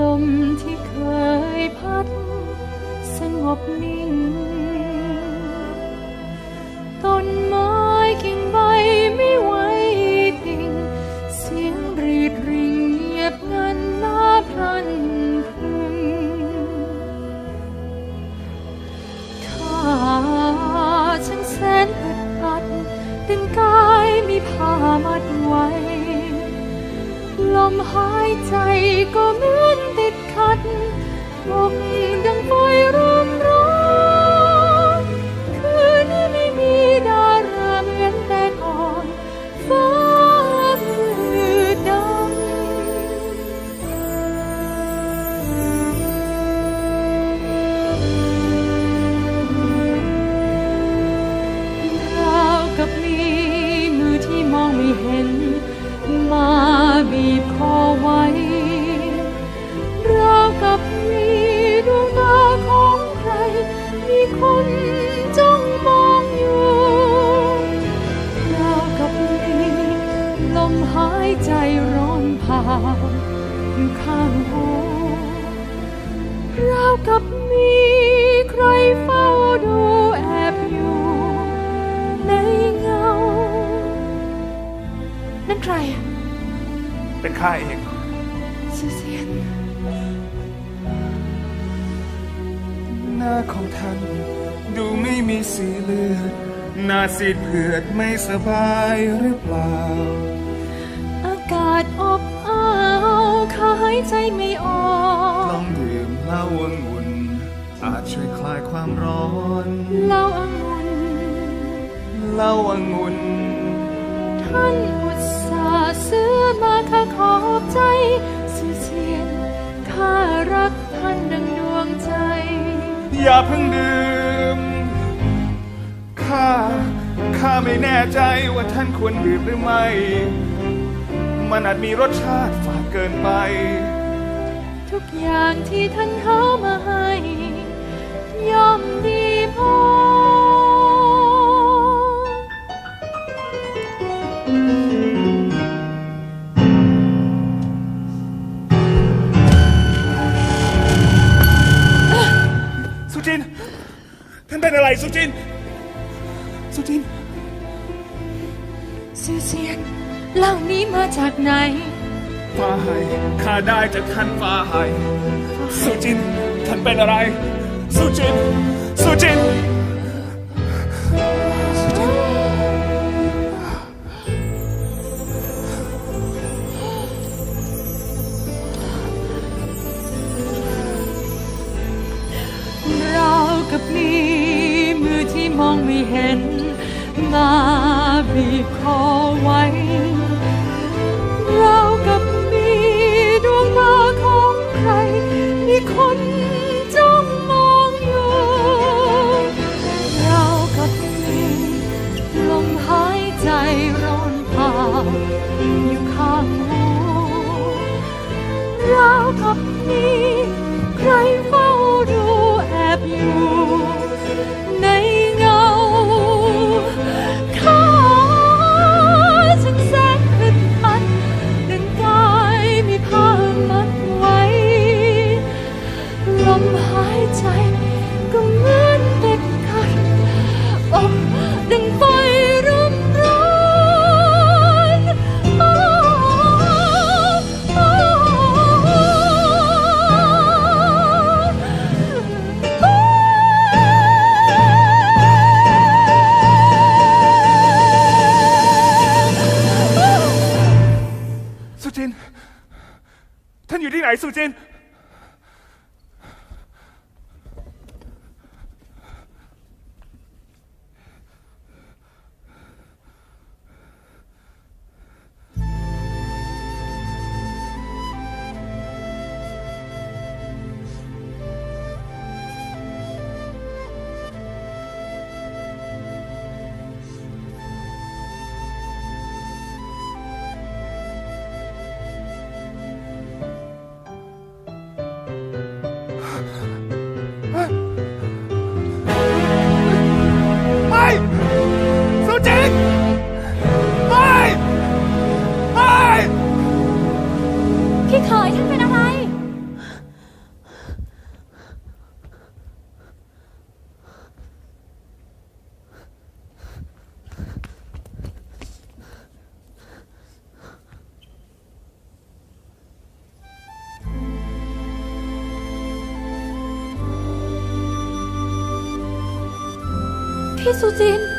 ลมที่เคยพัด สงบนิ่ง ต้นไม้กิ่งใบไม่ไหวติ่ง เสียงรีดริงเงียบงันน่าพรันพรึงข้าช่างแสนอึดอัดดึงกายมีผ้ามัดไว้ ลมหายใจก็เหมือนติดขัดอกดังไฟรุมร้อนคืนนี้ไม่มีดาราเหมือนแต่ก่อนฟ้ามืดดำราวกับมีมือที่มองไม่เห็นมาบี ราวกับมีใครเฝ้าดูแอบอยู่ในเงา นั่นใครอะเป็นข้าเอง ซูเซียน หน้าของท่านดูไม่มีสีเลือด หน้าซีดเผือดไม่สบายหรือเปล่า อากาศอบอ้าวข้าหายใจไม่ออลอกงดื่ม เหล้าองุ่นอาจช่วยคลายความร้อนเหล้าองุ่นเหล้าองุ่นท่านอุตส่าห์ซื้อมาข้าขอบใจซูเซียนข้ารักท่านดังดวงใจ อย่าเพิ่งดื่มข้าข้าไม่แน่ใจว่าท่านควรดื่มหรือไม่ มันอาจมีรสชาติฝาดเกินไป ทุกอย่างที่ท่านหามาให้ ย่อมดีพอสุจิน ท่านเป็นอะไรสุจิน สุจินซูเซียนเหล่านี้มาจากไหน ฟ้าให้ข้าได้จากท่านฟ้าให้สุจินท่านเป็นอะไร สุจิน สุจินเรากับมีมือที่มองไม่เห็น มาบีบคอ ท่า พี่สุจิน